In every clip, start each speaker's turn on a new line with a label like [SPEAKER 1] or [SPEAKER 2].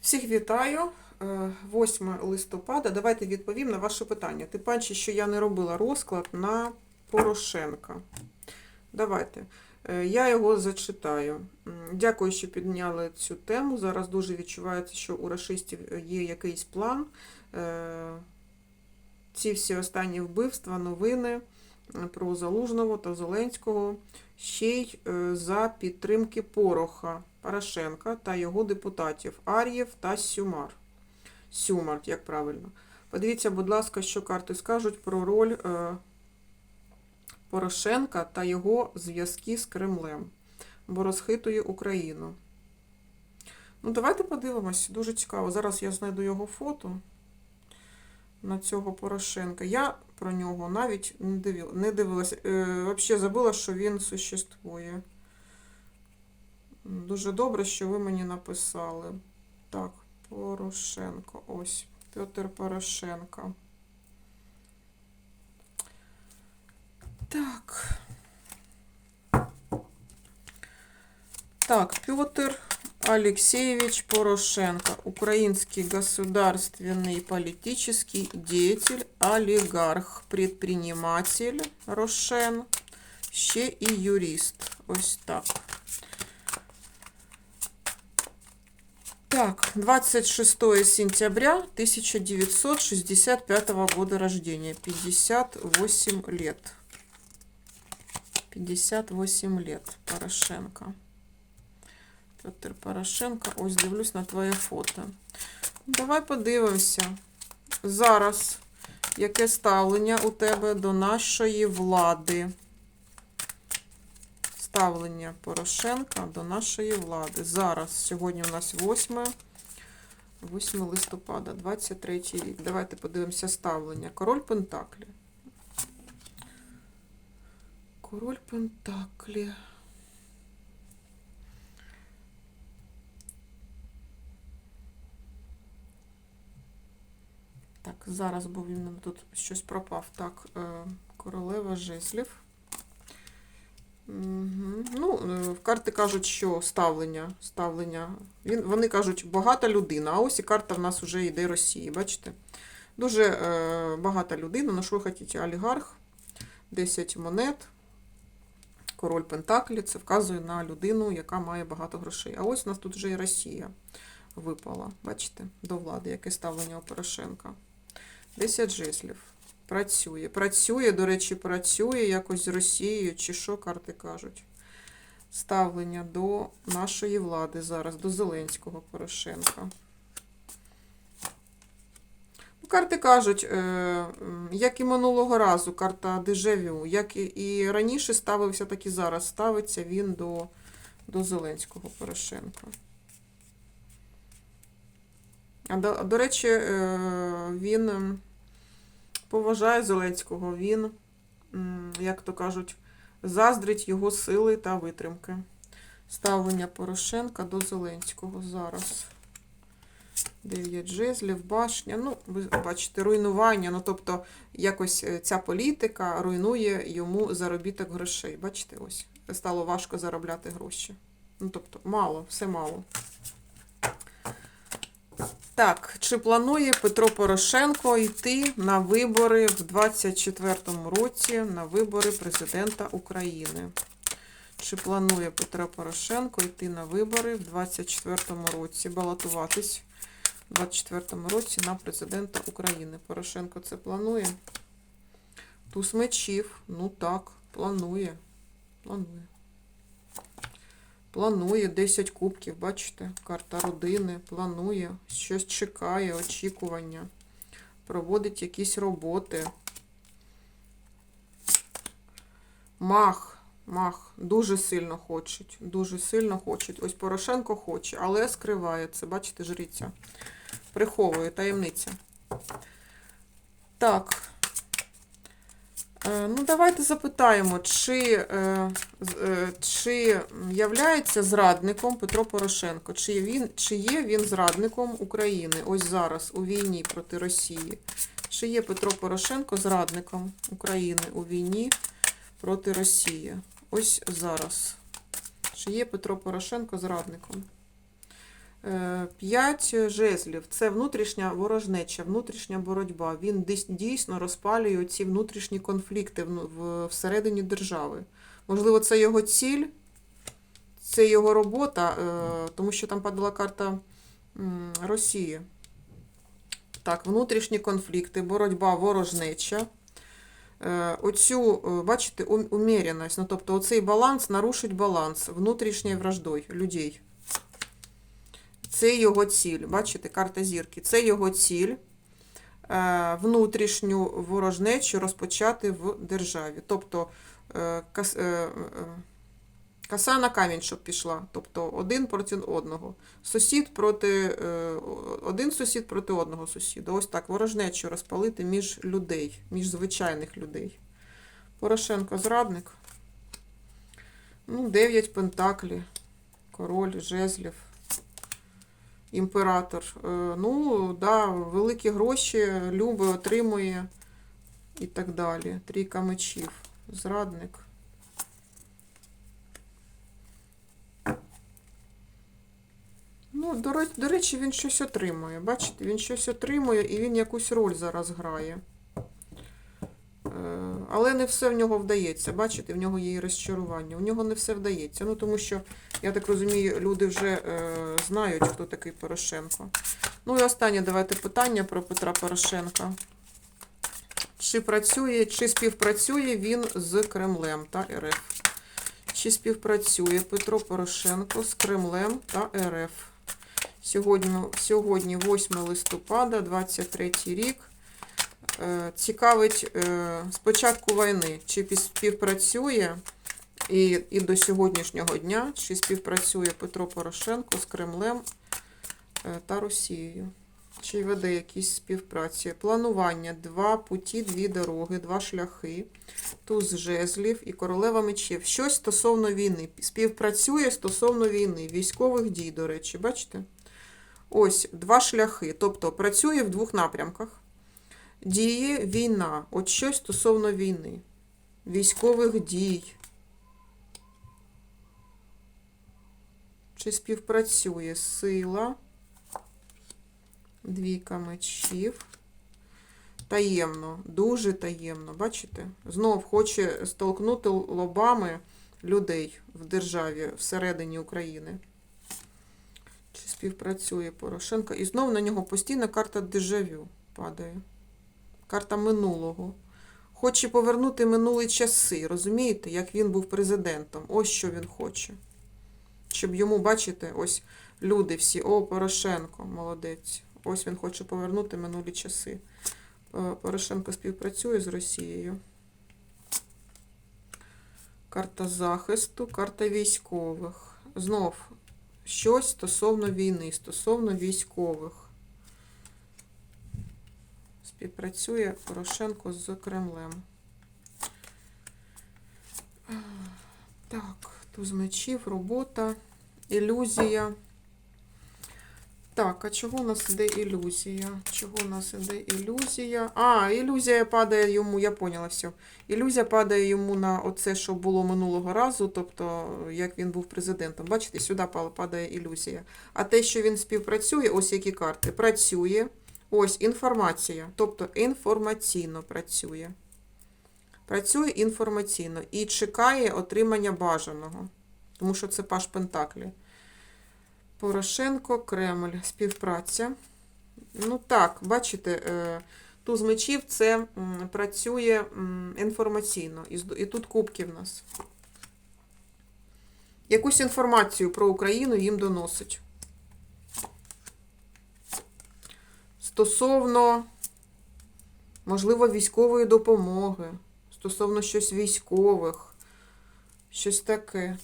[SPEAKER 1] Всіх вітаю. Е, 8 листопада. Давайте відповім на ваше питання. Ти паче, що я не робила розклад на Порошенка. Давайте. Е, Я його зачитаю. Дякую, що підняли цю тему. Зараз дуже відчувається, що у рашистів є якийсь план. Е, Ці всі останні вбивства, новини е, про Залужного та Зеленського ще й е, за підтримки Пороха, Порошенка та його депутатів Ар'єв та Сюмар. Сюмар, як правильно. Подивіться, будь ласка, що карти скажуть про роль е, Порошенка та його зв'язки з Кремлем, бо розхитує Україну. Ну, давайте подивимось. Дуже цікаво. Зараз я знайду його фото на цього Порошенка. Я про нього навіть не дивила, не дивилася. Е, Взагалі забула, що він существує. Дуже добре, що ви мені написали. Так, Порошенко. Ось. Петр Порошенко. Так. Так, Петр Алексеевич Порошенко. Украинский государственный политический деятель, олигарх, предприниматель Рошен, ще і юрист. Ось так. Так, 26 сентября 1965 года рождения. 58 лет. 58 лет. Порошенко. Петр Порошенко. Ось дивлюсь на твоє фото. Давай подивимося. Зараз. Яке ставлення у тебе до нашої влади? Ставлення Порошенка до нашої влади. Зараз, сьогодні у нас 8, 8 листопада, 23 рік. Давайте подивимося ставлення. Король Пентаклі. Король Пентаклі. Так, зараз, бо він тут щось пропав. Так, е, королева жезлів. Ну, е, карти кажуть, що ставлення. ставлення. Він, вони кажуть, багата людина. А ось і карта в нас вже йде Росії. Бачите? Дуже е, багата людина. Ну, що ви хочете, олігарх, 10 монет. Король Пентаклі. Це вказує на людину, яка має багато грошей. А ось у нас тут вже і Росія випала. Бачите, до влади, яке ставлення у Порошенка. 10 жезлів. Працює. Працює, до речі, працює якось з Росією, чи що карти кажуть. Ставлення до нашої влади зараз, до Зеленського Порошенка. Ну, Карти кажуть, е, як і минулого разу, карта дежавю, як і, раніше ставився, так і зараз ставиться він до, до Зеленського Порошенка. А до, до речі, е, він. Поважає Зеленського, він, як то кажуть, заздрить його сили та витримки. Ставлення Порошенка до Зеленського зараз. Дев'ять жезлів, башня. Ну, ви бачите, руйнування. Ну, тобто, якось е, ця політика руйнує йому заробіток грошей. Бачите, ось стало важко заробляти гроші. Ну, тобто, мало, все мало. Так, чи планує Петро Порошенко йти на вибори в 24-му році на вибори президента України? Чи планує Петро Порошенко йти на вибори в 24-му році, балотуватись в 24-му році на президента України? Порошенко це планує? Туз мечів. Ну так, планує. Планує. Планує 10 кубків, бачите, карта родини, планує, щось чекає, очікування, проводить якісь роботи. Мах, мах, дуже сильно хочуть, дуже сильно хочуть. Ось Порошенко хоче, але скриває це, бачите, жриця. Приховує таємниця. Так. Е, Ну, давайте запитаємо, чи, е, е, чи являється зрадником Петро Порошенко? Чи він, чи є він зрадником України ось зараз у війні проти Росії? Чи є Петро Порошенко зрадником України у війні проти Росії? Ось зараз. Чи є Петро Порошенко зрадником? Е, П'ять жезлів це внутрішня ворожнеча, внутрішня боротьба. Він дійс- дійсно розпалює ці внутрішні конфлікти всередині держави. Можливо, це його ціль, це його робота, е, тому що там падала карта Росії. Так, внутрішні конфлікти, боротьба, ворожнеча. Е, Оцю, бачите, ум- уміряність, ну, тобто оцей баланс нарушить баланс внутрішньої враждой людей. Це його ціль. Бачите, карта зірки. Це його ціль е, внутрішню ворожнечу розпочати в державі. Тобто е, кас, е, на камінь, щоб пішла. Тобто один проти одного. Сусід проти один сусід проти одного сусіда. Ось так ворожнечу розпалити між людей, між звичайних людей. Порошенко зрадник. Ну, 9 пентаклі, король, жезлів, імператор. Е, Ну, да, великі гроші, люби отримує і так далі. Трійка мечів, зрадник. Ну, до речі, він щось отримує. Бачите, він щось отримує і він якусь роль зараз грає. Е, Але не все в нього вдається. Бачите, в нього є і розчарування. У нього не все вдається. Ну, тому що, я так розумію, люди вже е, знають, хто такий Порошенко. Ну і останнє давайте питання про Петра Порошенка. Чи працює, чи співпрацює він з Кремлем та РФ? Чи співпрацює Петро Порошенко з Кремлем та РФ? Сьогодні, сьогодні 8 листопада, 23 рік. Е, Цікавить е, з початку війни, чи співпрацює і, і до сьогоднішнього дня, чи співпрацює Петро Порошенко з Кремлем е, та Росією. Чи веде якісь співпраці? Планування, два путі, дві дороги, два шляхи, туз жезлів і королева мечів. Щось стосовно війни. Співпрацює стосовно війни, військових дій, до речі, бачите? Ось два шляхи. Тобто працює в двох напрямках. Діє війна. От щось стосовно війни, військових дій. Чи співпрацює сила? Двійка мечів. Таємно, дуже таємно, бачите? Знов хоче столкнути лобами людей в державі всередині України. Чи співпрацює Порошенко? І знов на нього постійно карта дежавю падає. Карта минулого. Хоче повернути минулі часи, розумієте, як він був президентом. Ось що він хоче. Щоб йому, бачите, ось люди всі, о, Порошенко, молодець. Ось він хоче повернути минулі часи. Е, Порошенко співпрацює з Росією. Карта захисту, карта військових. Знов щось стосовно війни, стосовно військових. Співпрацює Порошенко з Кремлем. Так, туз мечів, робота, ілюзія. Так, а чого у нас іде ілюзія? Чого у нас іде ілюзія? А, ілюзія падає йому, я поняла все. Ілюзія падає йому на оце, що було минулого разу, тобто, як він був президентом. Бачите, сюди падає ілюзія. А те, що він співпрацює, ось які карти, працює. Ось інформація, тобто інформаційно працює. Працює інформаційно і чекає отримання бажаного, тому що це Паш Пентаклі. Порошенко, Кремль, співпраця. Ну так, бачите, е, туз мечів це працює інформаційно. І тут кубки в нас. Якусь інформацію про Україну їм доносить. Стосовно, можливо, військової допомоги, стосовно щось військових, щось таке.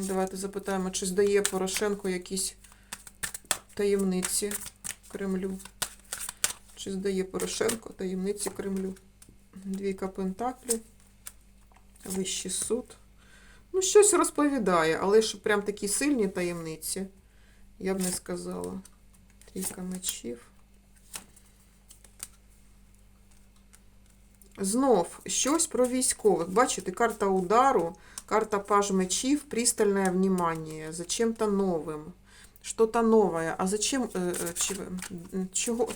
[SPEAKER 1] Давайте запитаємо, чи здає Порошенко якісь таємниці Кремлю. Чи здає Порошенко таємниці Кремлю? Двійка Пентаклів, Вищий суд. Ну, щось розповідає, але що прям такі сильні таємниці, я б не сказала. Трійка мечів. Знов щось про військових. Бачите, карта удару, карта паж мечів, пристальне внимание за чим-то новим. что-то новое. А зачем, е, е, чого,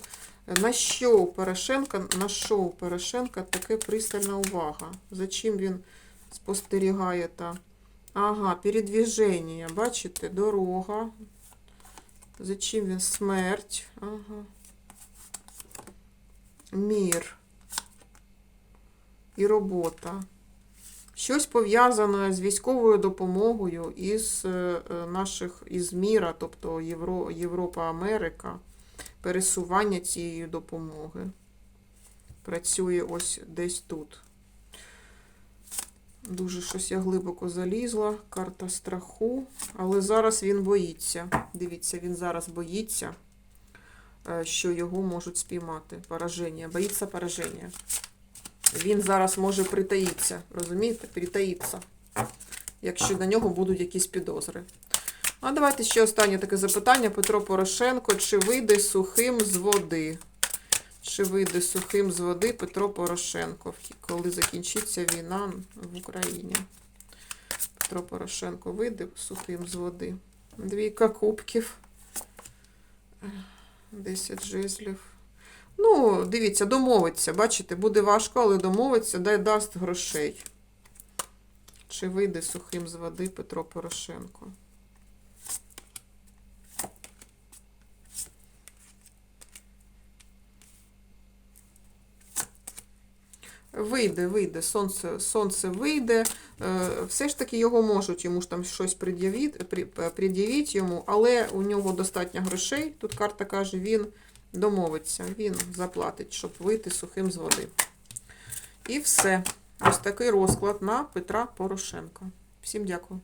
[SPEAKER 1] на що у Порошенка, на що у Порошенка таке пристальна увага? Зачем він спостерігає та? Ага, передвіження, бачите, дорога. Зачем він смерть? Ага. Мір. І робота. Щось пов'язане з військовою допомогою із е, е, наших із міра, тобто Євро, Європа, Америка, пересування цієї допомоги. Працює ось десь тут. Дуже щось я глибоко залізла. Карта страху. Але зараз він боїться. Дивіться, він зараз боїться, е, що його можуть спіймати. Пораження. Боїться пораження. Він зараз може притаїтися, розумієте? Притаїтися, якщо на нього будуть якісь підозри. А давайте ще останнє таке запитання. Петро Порошенко. Чи вийде сухим з води? Чи вийде сухим з води Петро Порошенко, коли закінчиться війна в Україні? Петро Порошенко вийде сухим з води. Двійка кубків. Десять жезлів. Ну, дивіться, домовиться. Бачите, буде важко, але домовиться, дай дасть грошей. Чи вийде сухим з води Петро Порошенко? Вийде, вийде, сонце, сонце вийде. Е, Все ж таки його можуть йому ж там щось пред'явити, при- йому, але у нього достатньо грошей. Тут карта каже, він домовиться, він заплатить, щоб вийти сухим з води. І все. Ось такий розклад на Петра Порошенка. Всім дякую.